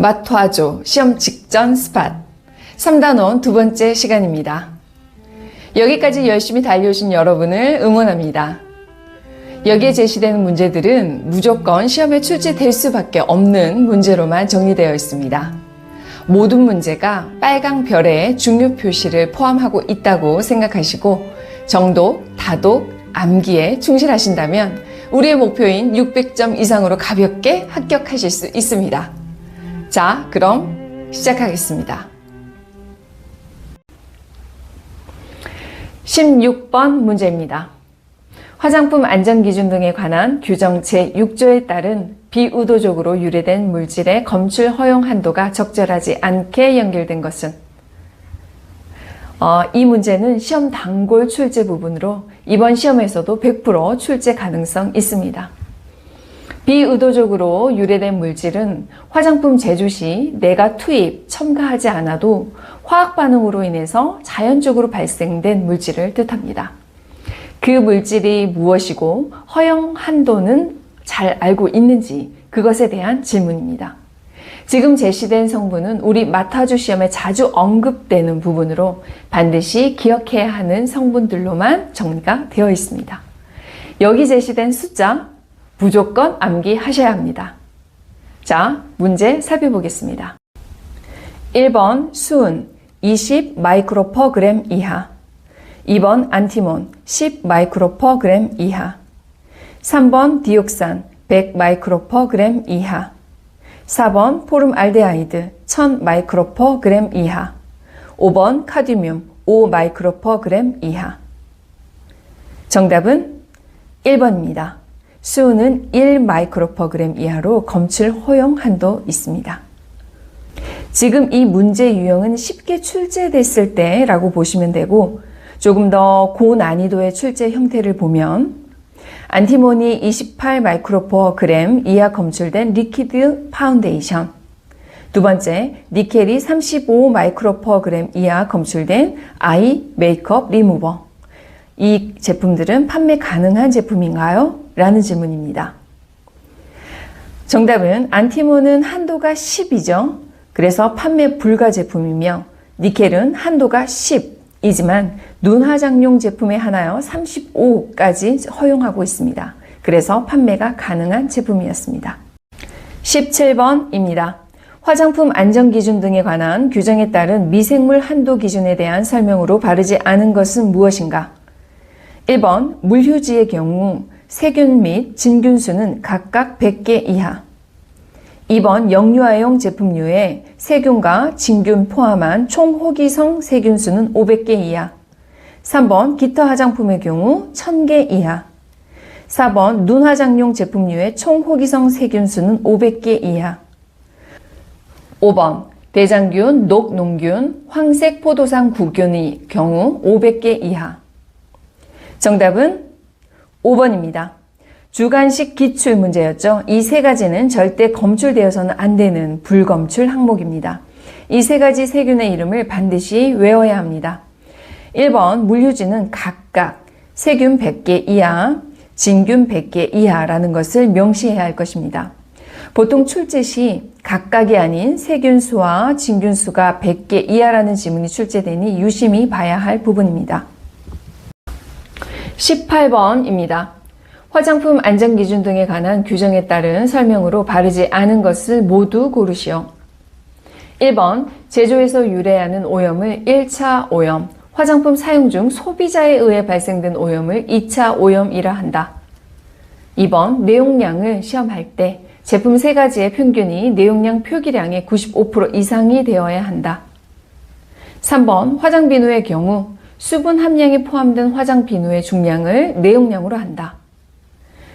마토아조 시험 직전 스팟 3단원 두 번째 시간입니다. 여기까지 열심히 달려오신 여러분을 응원합니다. 여기에 제시되는 문제들은 무조건 시험에 출제될 수밖에 없는 문제로만 정리되어 있습니다. 모든 문제가 빨강 별의 중요 표시를 포함하고 있다고 생각하시고 정독, 다독, 암기에 충실하신다면 우리의 목표인 600점 이상으로 가볍게 합격하실 수 있습니다. 자, 그럼 시작하겠습니다. 16번 문제입니다. 화장품 안전기준 등에 관한 규정 제6조에 따른 비의도적으로 유래된 물질의 검출 허용 한도가 적절하지 않게 연결된 것은 어, 이 문제는 시험 단골 출제 부분으로 이번 시험에서도 100% 출제 가능성 있습니다. 비의도적으로 유래된 물질은 화장품 제조 시 내가 투입, 첨가하지 않아도 화학 반응으로 인해서 자연적으로 발생된 물질을 뜻합니다. 그 물질이 무엇이고 허용 한도는 잘 알고 있는지 그것에 대한 질문입니다. 지금 제시된 성분은 우리 마타주 시험에 자주 언급되는 부분으로 반드시 기억해야 하는 성분들로만 정리가 되어 있습니다. 여기 제시된 숫자 무조건 암기하셔야 합니다. 자, 문제 살펴보겠습니다. 1번 수은 20 마이크로 퍼 그램 이하 2번 안티몬 10 마이크로 퍼 그램 이하 3번 디옥산 100 마이크로 퍼 그램 이하 4번 포름 알데하이드 1000 마이크로 퍼 그램 이하 5번 카드뮴 5 마이크로 퍼 그램 이하 정답은 1번입니다. 수은은 1 마이크로퍼그램 이하로 검출 허용 한도 있습니다. 지금 이 문제 유형은 쉽게 출제됐을 때라고 보시면 되고 조금 더 고난이도의 출제 형태를 보면 안티모니 28 마이크로퍼그램 이하 검출된 리퀴드 파운데이션 두 번째, 니켈이 35 마이크로퍼그램 이하 검출된 아이 메이크업 리무버 이 제품들은 판매 가능한 제품인가요? 라는 질문입니다. 정답은 안티몬은 한도가 10이죠. 그래서 판매 불가 제품이며 니켈은 한도가 10이지만 눈 화장용 제품에 하나여 35까지 허용하고 있습니다. 그래서 판매가 가능한 제품이었습니다. 17번입니다. 화장품 안전 기준 등에 관한 규정에 따른 미생물 한도 기준에 대한 설명으로 바르지 않은 것은 무엇인가? 1번 물휴지의 경우 세균 및 진균수는 각각 100개 이하. 2번 영유아용 제품류에 세균과 진균 포함한 총 호기성 세균수는 500개 이하. 3번 기타 화장품의 경우 1000개 이하. 4번 눈 화장용 제품류의 총 호기성 세균수는 500개 이하. 5번 대장균, 녹농균, 황색 포도상 구균의 경우 500개 이하. 정답은 5번입니다. 주관식 기출 문제였죠. 이 세 가지는 절대 검출되어서는 안 되는 불검출 항목입니다. 이 세 가지 세균의 이름을 반드시 외워야 합니다. 1번 물휴지는 각각 세균 100개 이하, 진균 100개 이하라는 것을 명시해야 할 것입니다. 보통 출제 시 각각이 아닌 세균수와 진균수가 100개 이하라는 지문이 출제되니 유심히 봐야 할 부분입니다. 18번입니다. 화장품 안전기준 등에 관한 규정에 따른 설명으로 바르지 않은 것을 모두 고르시오. 1번 제조에서 유래하는 오염을 1차 오염, 화장품 사용 중 소비자에 의해 발생된 오염을 2차 오염이라 한다. 2번 내용량을 시험할 때 제품 3가지의 평균이 내용량 표기량의 95% 이상이 되어야 한다. 3번 화장 비누의 경우 수분 함량이 포함된 화장 비누의 중량을 내용량으로 한다.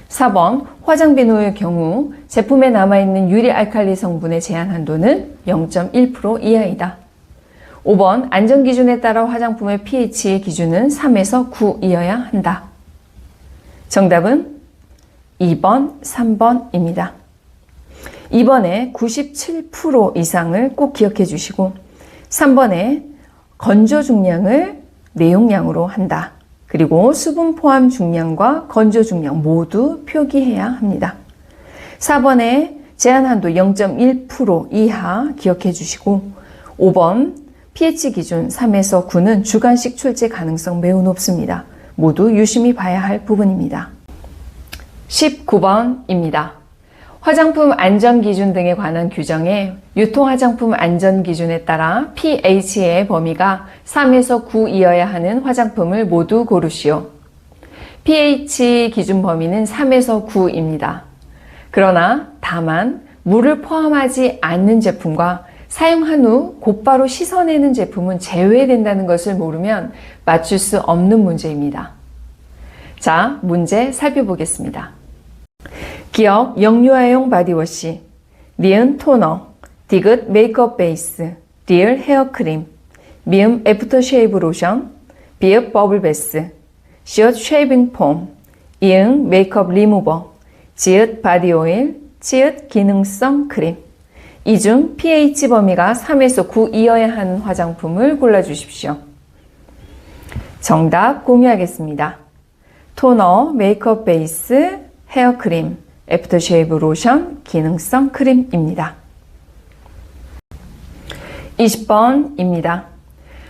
4번 화장 비누의 경우 제품에 남아있는 유리 알칼리 성분의 제한 한도는 0.1% 이하이다. 5번 안전 기준에 따라 화장품의 pH의 기준은 3에서 9이어야 한다. 정답은 2번, 3번입니다. 2번에 97% 이상을 꼭 기억해 주시고 3번에 건조 중량을 내용량으로 한다. 그리고 수분 포함 중량과 건조 중량 모두 표기해야 합니다. 4번에 제한 한도 0.1% 이하 기억해 주시고 5번 pH 기준 3에서 9는 주관식 출제 가능성 매우 높습니다. 모두 유심히 봐야 할 부분입니다. 19번입니다. 화장품 안전 기준 등에 관한 규정에 유통 화장품 안전 기준에 따라 pH의 범위가 3에서 9이어야 하는 화장품을 모두 고르시오. pH 기준 범위는 3에서 9입니다. 그러나 다만 물을 포함하지 않는 제품과 사용한 후 곧바로 씻어내는 제품은 제외된다는 것을 모르면 맞출 수 없는 문제입니다. 자, 문제 살펴보겠습니다. 기억 영유아용 바디워시, 니은 토너, 디귿 메이크업 베이스, 리을 헤어크림, 미음 애프터 쉐이브 로션, 비읍 버블 베스, 시옷 쉐이빙 폼, 이응 메이크업 리무버, 지읒 바디 오일, 치읒 기능성 크림. 이 중 pH 범위가 3에서 9 이어야 하는 화장품을 골라주십시오. 정답 공유하겠습니다. 토너, 메이크업 베이스, 헤어크림, 애프터쉐이브 로션, 기능성 크림입니다. 20번입니다.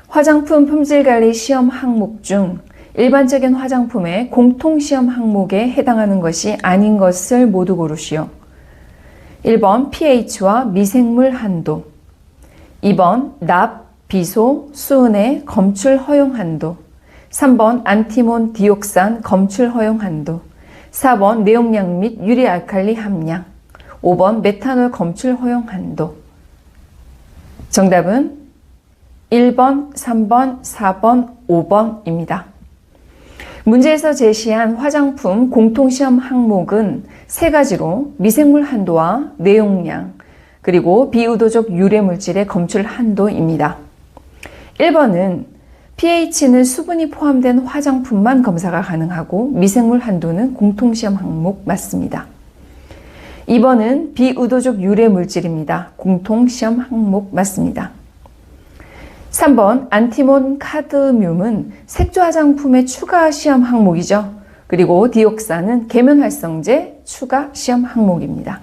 화장품 품질관리 시험 항목 중 일반적인 화장품의 공통시험 항목에 해당하는 것이 아닌 것을 모두 고르시오. 1번 pH와 미생물 한도 2번 납, 비소, 수은의 검출 허용 한도 3번 안티몬 디옥산 검출 허용 한도 4번 내용량 및 유리 알칼리 함량 5번 메탄올 검출 허용 한도 정답은 1번, 3번, 4번, 5번입니다. 문제에서 제시한 화장품 공통시험 항목은 세 가지로 미생물 한도와 내용량, 그리고 비의도적 유래물질의 검출 한도입니다. 1번은 pH는 수분이 포함된 화장품만 검사가 가능하고 미생물 한도는 공통시험 항목 맞습니다. 2번은 비의도적 유래 물질입니다. 공통시험 항목 맞습니다. 3번 안티몬 카드뮴은 색조 화장품의 추가 시험 항목이죠. 그리고 디옥산은 계면 활성제 추가 시험 항목입니다.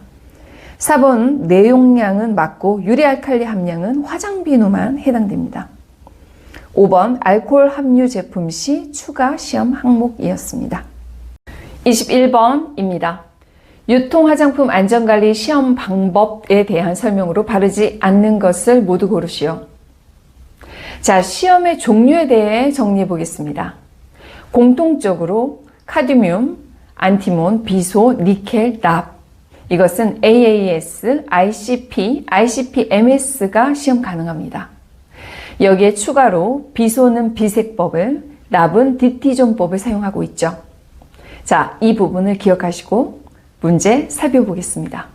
4번 내용량은 맞고 유리알칼리 함량은 화장 비누만 해당됩니다. 5번 알코올 함유 제품 시 추가 시험 항목이었습니다. 21번입니다. 유통 화장품 안전관리 시험 방법에 대한 설명으로 바르지 않는 것을 모두 고르시오. 자, 시험의 종류에 대해 정리해 보겠습니다. 공통적으로 카드뮴, 안티몬, 비소, 니켈, 납. 이것은 AAS, ICP, ICP-MS가 시험 가능합니다. 여기에 추가로 비소는 비색법을, 납은 디티존법을 사용하고 있죠. 자, 이 부분을 기억하시고 문제 살펴보겠습니다.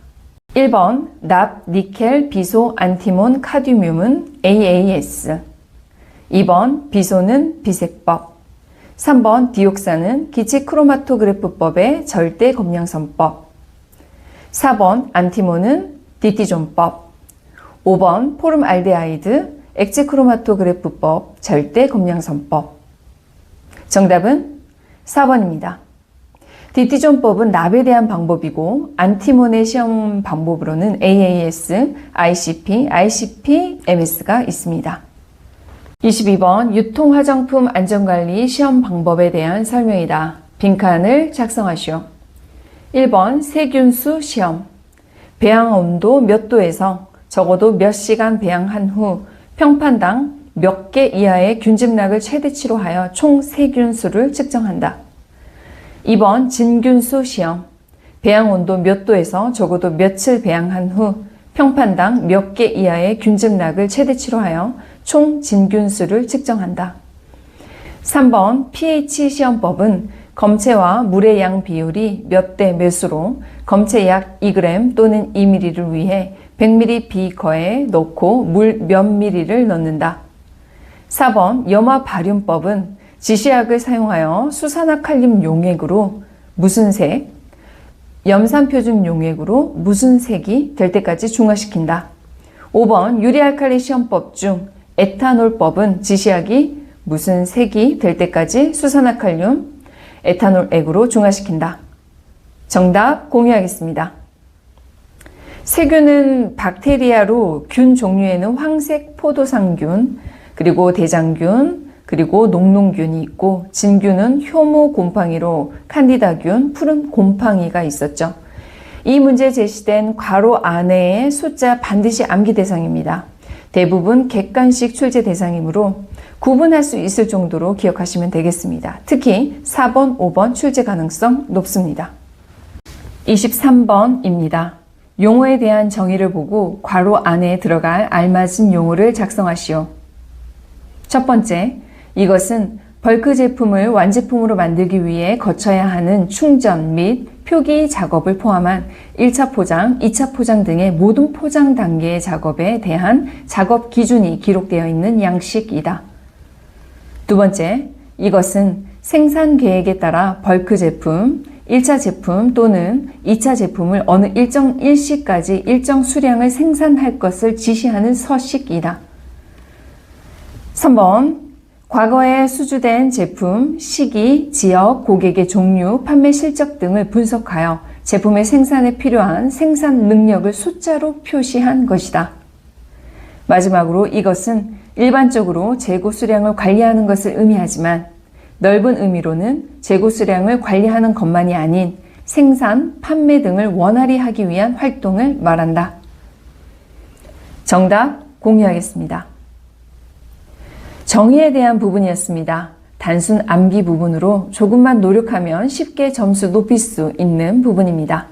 1번 납, 니켈, 비소, 안티몬, 카드뮴은 AAS 2번 비소는 비색법 3번 디옥사는 기체 크로마토그래프법의 절대 검량선법 4번 안티몬은 디티존법 5번 포름알데하이드 액체 크로마토그래프법 절대 검량선법 정답은 4번입니다. 디티존법은 납에 대한 방법이고 안티몬의 시험 방법으로는 AAS, ICP, ICP-MS가 있습니다. 22번 유통 화장품 안전관리 시험 방법에 대한 설명이다. 빈칸을 작성하시오. 1번 세균수 시험. 배양 온도 몇 도에서 적어도 몇 시간 배양한 후 평판당 몇 개 이하의 균집락을 최대치로 하여 총 세균수를 측정한다. 2번 진균수 시험. 배양 온도 몇 도에서 적어도 며칠 배양한 후 평판당 몇 개 이하의 균집락을 최대치로 하여 총 진균수를 측정한다. 3번 pH 시험법은 검체와 물의 양 비율이 몇 대 몇으로 검체 약 2g 또는 2ml를 위해 100ml 비커에 넣고 물 몇 ml를 넣는다. 4번 염화 발윤법은 지시약을 사용하여 수산화칼륨 용액으로 무슨 색, 염산표준 용액으로 무슨 색이 될 때까지 중화시킨다. 5번 유리알칼리 시험법 중 에탄올법은 지시약이 무슨 색이 될 때까지 수산화칼륨, 에탄올액으로 중화시킨다. 정답 공유하겠습니다. 세균은 박테리아로 균 종류에는 황색 포도상균, 그리고 대장균, 그리고 녹농균이 있고 진균은 효모 곰팡이로 칸디다균, 푸른 곰팡이가 있었죠. 이 문제 제시된 괄호 안에의 숫자 반드시 암기 대상입니다. 대부분 객관식 출제 대상이므로 구분할 수 있을 정도로 기억하시면 되겠습니다. 특히 4번, 5번 출제 가능성 높습니다. 23번입니다. 용어에 대한 정의를 보고 괄호 안에 들어갈 알맞은 용어를 작성하시오. 첫 번째, 이것은 벌크 제품을 완제품으로 만들기 위해 거쳐야 하는 충전 및 표기 작업을 포함한 1차 포장, 2차 포장 등의 모든 포장 단계의 작업에 대한 작업 기준이 기록되어 있는 양식이다. 두 번째, 이것은 생산 계획에 따라 벌크 제품, 1차 제품 또는 2차 제품을 어느 일정 일시까지 일정 수량을 생산할 것을 지시하는 서식이다. 3번, 과거에 수주된 제품, 시기, 지역, 고객의 종류, 판매 실적 등을 분석하여 제품의 생산에 필요한 생산 능력을 숫자로 표시한 것이다. 마지막으로 이것은 일반적으로 재고 수량을 관리하는 것을 의미하지만 넓은 의미로는 재고 수량을 관리하는 것만이 아닌 생산, 판매 등을 원활히 하기 위한 활동을 말한다. 정답 공유하겠습니다. 정의에 대한 부분이었습니다. 단순 암기 부분으로 조금만 노력하면 쉽게 점수 높일 수 있는 부분입니다.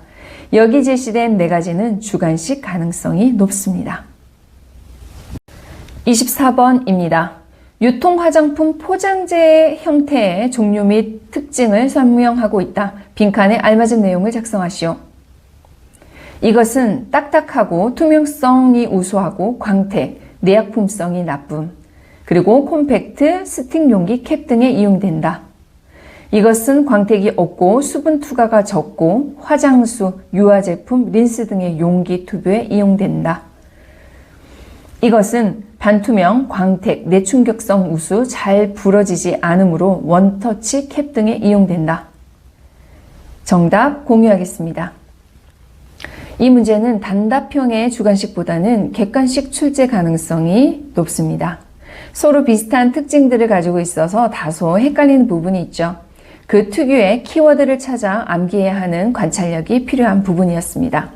여기 제시된 네 가지는 주관식 가능성이 높습니다. 24번입니다. 유통 화장품 포장재의 형태의 종류 및 특징을 설명하고 있다. 빈칸에 알맞은 내용을 작성하시오. 이것은 딱딱하고 투명성이 우수하고 광택, 내약품성이 나쁨, 그리고 콤팩트, 스틱 용기 캡 등에 이용된다. 이것은 광택이 없고 수분 투과가 적고 화장수, 유화 제품, 린스 등의 용기 투부에 이용된다. 이것은 반투명, 광택, 내충격성 우수, 잘 부러지지 않으므로 원터치 캡 등에 이용된다. 정답 공유하겠습니다. 이 문제는 단답형의 주관식보다는 객관식 출제 가능성이 높습니다. 서로 비슷한 특징들을 가지고 있어서 다소 헷갈리는 부분이 있죠. 그 특유의 키워드를 찾아 암기해야 하는 관찰력이 필요한 부분이었습니다.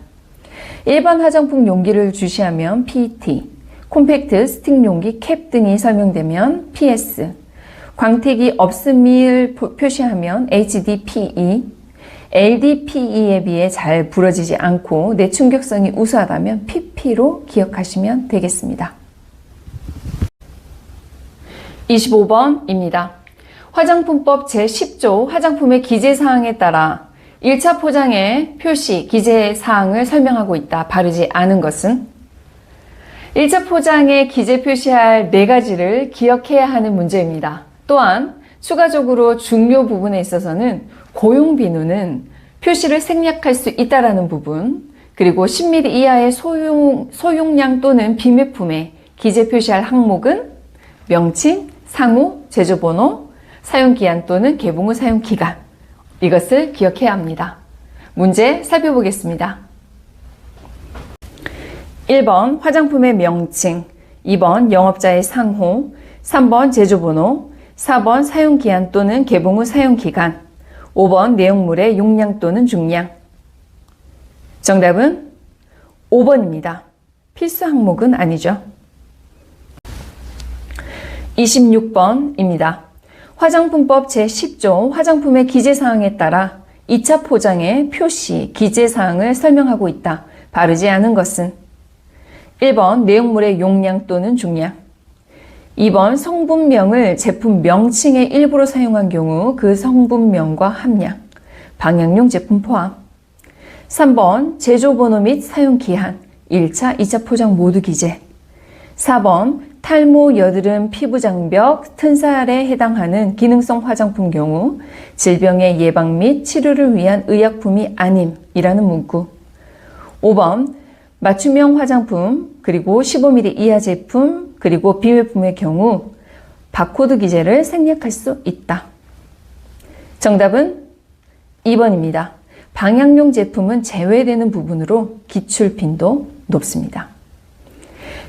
일반 화장품 용기를 주시하면 PET, 콤팩트, 스틱 용기, 캡 등이 설명되면 PS, 광택이 없음을 표시하면 HDPE, LDPE에 비해 잘 부러지지 않고 내충격성이 우수하다면 PP로 기억하시면 되겠습니다. 25번입니다. 화장품법 제10조 화장품의 기재사항에 따라 1차 포장의 표시, 기재사항을 설명하고 있다. 바르지 않은 것은 1차 포장에 기재 표시할 네 가지를 기억해야 하는 문제입니다. 또한 추가적으로 중요 부분에 있어서는 고용 비누는 표시를 생략할 수 있다라는 부분, 그리고 10ml 이하의 소용, 소용량 또는 비매품에 기재 표시할 항목은 명칭, 상호, 제조번호, 사용기한 또는 개봉 후 사용기간. 이것을 기억해야 합니다. 문제 살펴보겠습니다. 1번 화장품의 명칭, 2번 영업자의 상호, 3번 제조번호, 4번 사용기한 또는 개봉 후 사용기간, 5번 내용물의 용량 또는 중량. 정답은 5번입니다. 필수 항목은 아니죠. 26번입니다. 화장품법 제10조 화장품의 기재사항에 따라 2차 포장의 표시, 기재사항을 설명하고 있다. 바르지 않은 것은 1번 내용물의 용량 또는 중량. 2번 성분명을 제품 명칭의 일부로 사용한 경우 그 성분명과 함량, 방향용 제품 포함. 3번 제조 번호 및 사용 기한. 1차, 2차 포장 모두 기재. 4번 탈모, 여드름, 피부 장벽, 튼살에 해당하는 기능성 화장품 경우 질병의 예방 및 치료를 위한 의약품이 아님이라는 문구. 5번 맞춤형 화장품 그리고 15ml 이하 제품 그리고 비매품의 경우 바코드 기재를 생략할 수 있다. 정답은 2번입니다. 방향용 제품은 제외되는 부분으로 기출 빈도 높습니다.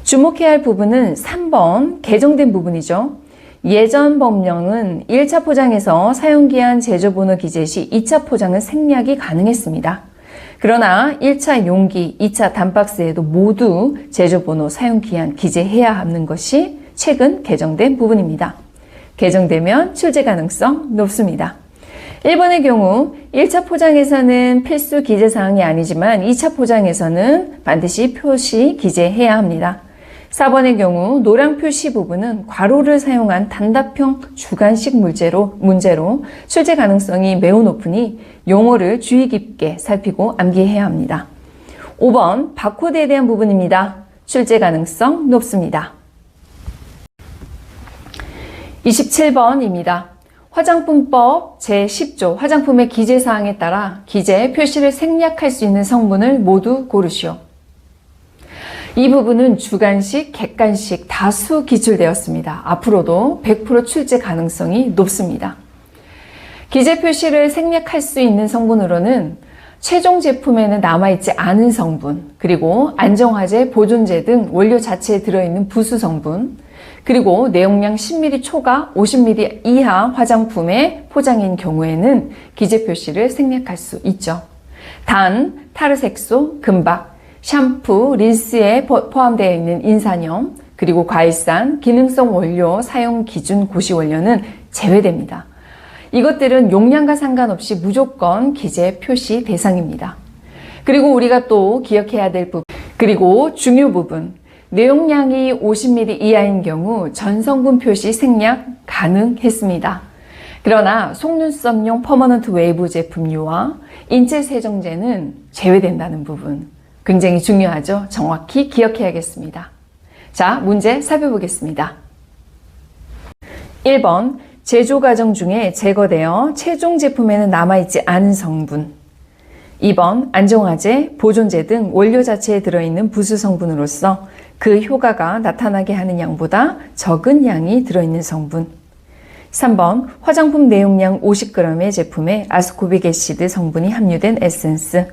주목해야 할 부분은 3번 개정된 부분이죠. 예전 법령은 1차 포장에서 사용기한 제조번호 기재 시 2차 포장은 생략이 가능했습니다. 그러나 1차 용기, 2차 단박스에도 모두 제조번호 사용기한 기재해야 하는 것이 최근 개정된 부분입니다. 개정되면 출제 가능성 높습니다. 1번의 경우 1차 포장에서는 필수 기재사항이 아니지만 2차 포장에서는 반드시 표시 기재해야 합니다. 4번의 경우 노랑 표시 부분은 괄호를 사용한 단답형 주관식 문제로, 문제로 출제 가능성이 매우 높으니 용어를 주의 깊게 살피고 암기해야 합니다. 5번 바코드에 대한 부분입니다. 출제 가능성 높습니다. 27번입니다. 화장품법 제10조 화장품의 기재사항에 따라 기재 표시를 생략할 수 있는 성분을 모두 고르시오. 이 부분은 주관식, 객관식 다수 기출되었습니다. 앞으로도 100% 출제 가능성이 높습니다. 기재 표시를 생략할 수 있는 성분으로는 최종 제품에는 남아있지 않은 성분, 그리고 안정화제, 보존제 등 원료 자체에 들어있는 부수 성분, 그리고 내용량 10ml 초과 50ml 이하 화장품의 포장인 경우에는 기재 표시를 생략할 수 있죠. 단, 타르색소, 금박, 샴푸, 린스에 포함되어 있는 인산염, 그리고 과일산, 기능성 원료 사용 기준 고시 원료는 제외됩니다. 이것들은 용량과 상관없이 무조건 기재 표시 대상입니다. 그리고 우리가 또 기억해야 될 부분, 그리고 중요 부분, 내용량이 50ml 이하인 경우 전성분 표시 생략 가능했습니다. 그러나 속눈썹용 퍼머넌트 웨이브 제품류와 인체 세정제는 제외된다는 부분 굉장히 중요하죠. 정확히 기억해야겠습니다. 자, 문제 살펴보겠습니다. 1번 제조 과정 중에 제거되어 최종 제품에는 남아있지 않은 성분 2번 안정화제, 보존제 등 원료 자체에 들어있는 부수 성분으로서 그 효과가 나타나게 하는 양보다 적은 양이 들어있는 성분 3번 화장품 내용량 50g의 제품에 아스코빅 애시드 성분이 함유된 에센스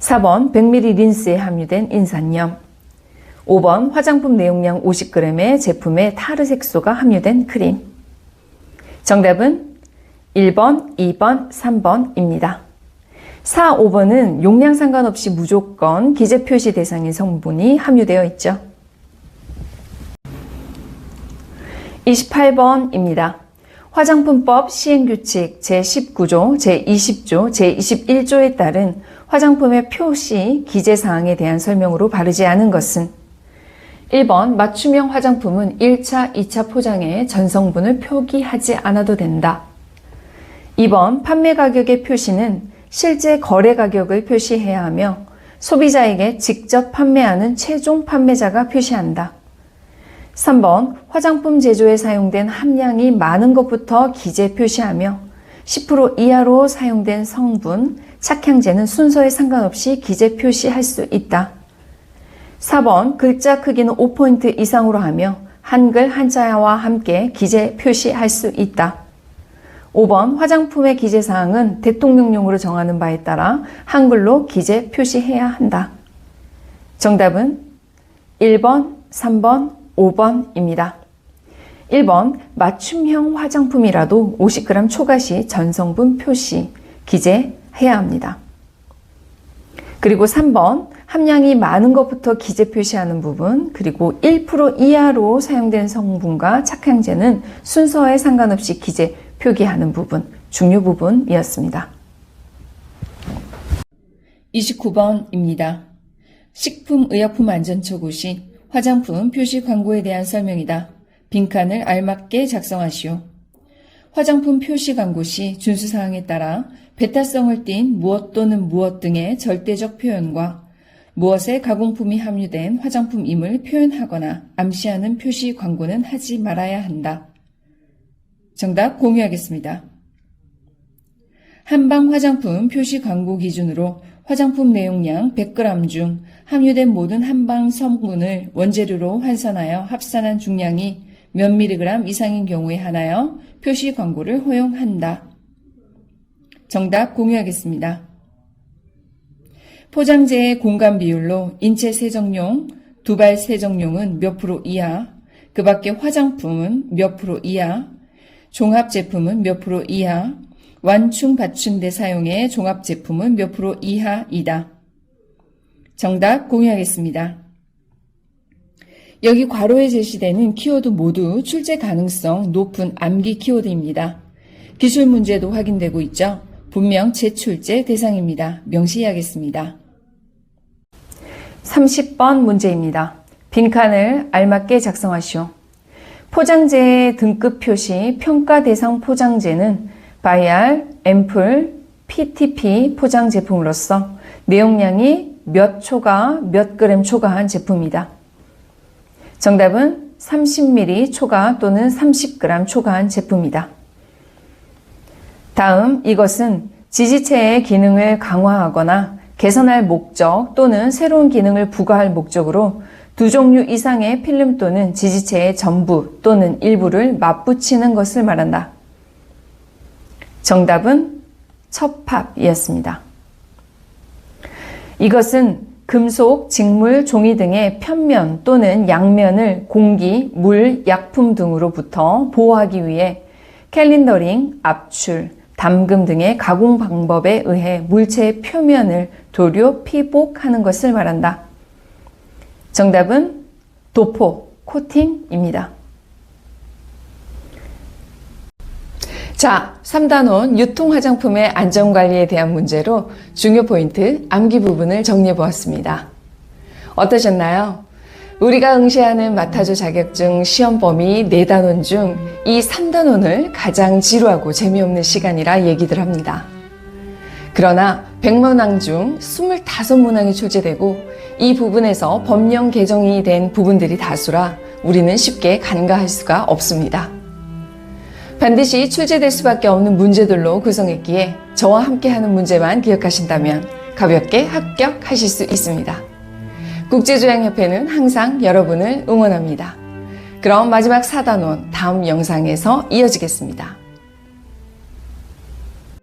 4번 100ml 린스에 함유된 인산염 5번 화장품 내용량 50g의 제품에 타르 색소가 함유된 크림 정답은 1번, 2번, 3번입니다. 4, 5번은 용량 상관없이 무조건 기재 표시 대상인 성분이 함유되어 있죠. 28번입니다. 화장품법 시행규칙 제19조, 제20조, 제21조에 따른 화장품의 표시, 기재사항에 대한 설명으로 바르지 않은 것은 1번 맞춤형 화장품은 1차, 2차 포장에 전성분을 표기하지 않아도 된다. 2번 판매 가격의 표시는 실제 거래 가격을 표시해야 하며 소비자에게 직접 판매하는 최종 판매자가 표시한다. 3번 화장품 제조에 사용된 함량이 많은 것부터 기재 표시하며 10% 이하로 사용된 성분, 착향제는 순서에 상관없이 기재 표시할 수 있다. 4번 글자 크기는 5포인트 이상으로 하며 한글 한자와 함께 기재 표시할 수 있다. 5번 화장품의 기재 사항은 대통령령으로 정하는 바에 따라 한글로 기재 표시해야 한다. 정답은 1번, 3번, 5번입니다. 1번 맞춤형 화장품이라도 50g 초과 시 전성분 표시 기재 해야 합니다. 그리고 3번 함량이 많은 것부터 기재 표시하는 부분, 그리고 1% 이하로 사용된 성분과 착향제는 순서에 상관없이 기재 표기하는 부분, 중요 부분이었습니다. 29번입니다. 식품의약품안전처구 시 화장품 표시 광고에 대한 설명이다. 빈칸을 알맞게 작성하시오. 화장품 표시 광고 시 준수사항에 따라 배타성을 띤 무엇 또는 무엇 등의 절대적 표현과 무엇의 가공품이 함유된 화장품임을 표현하거나 암시하는 표시 광고는 하지 말아야 한다. 정답 공유하겠습니다. 한방 화장품 표시 광고 기준으로 화장품 내용량 100g 중 함유된 모든 한방 성분을 원재료로 환산하여 합산한 중량이 몇 미리그램 이상인 경우에 하나여 표시 광고를 허용한다. 정답 공유하겠습니다. 포장재의 공간 비율로 인체 세정용, 두발 세정용은 몇 프로 이하, 그 밖에 화장품은 몇 프로 이하, 종합 제품은 몇 프로 이하, 완충 받침대 사용의 종합 제품은 몇 프로 이하이다. 정답 공유하겠습니다. 여기 괄호에 제시되는 키워드 모두 출제 가능성 높은 암기 키워드입니다. 기출 문제도 확인되고 있죠. 분명 재출제 대상입니다. 명시하겠습니다. 30번 문제입니다. 빈칸을 알맞게 작성하시오. 포장재의 등급 표시 평가 대상 포장재는 바이알, 앰플, PTP 포장 제품으로서 내용량이 몇 초가 몇 그램 초과한 제품이다. 정답은 30ml 초과 또는 30g 초과한 제품이다. 다음 이것은 지지체의 기능을 강화하거나 개선할 목적 또는 새로운 기능을 부과할 목적으로 두 종류 이상의 필름 또는 지지체의 전부 또는 일부를 맞붙이는 것을 말한다. 정답은 첩합이었습니다. 이것은 금속, 직물, 종이 등의 편면 또는 양면을 공기, 물, 약품 등으로부터 보호하기 위해 캘린더링, 압출, 담금 등의 가공 방법에 의해 물체의 표면을 도료 피복하는 것을 말한다. 정답은 도포, 코팅입니다. 자, 3단원 유통 화장품의 안전 관리에 대한 문제로 중요 포인트 암기 부분을 정리해 보았습니다. 어떠셨나요? 우리가 응시하는 마타조 자격증 시험 범위 4단원 중 이 3단원을 가장 지루하고 재미없는 시간이라 얘기들 합니다. 그러나 100문항 중 25문항이 출제되고 이 부분에서 법령 개정이 된 부분들이 다수라 우리는 쉽게 간과할 수가 없습니다. 반드시 출제될 수밖에 없는 문제들로 구성했기에 저와 함께하는 문제만 기억하신다면 가볍게 합격하실 수 있습니다. 국제조약협회는 항상 여러분을 응원합니다. 그럼 마지막 4단원 다음 영상에서 이어지겠습니다.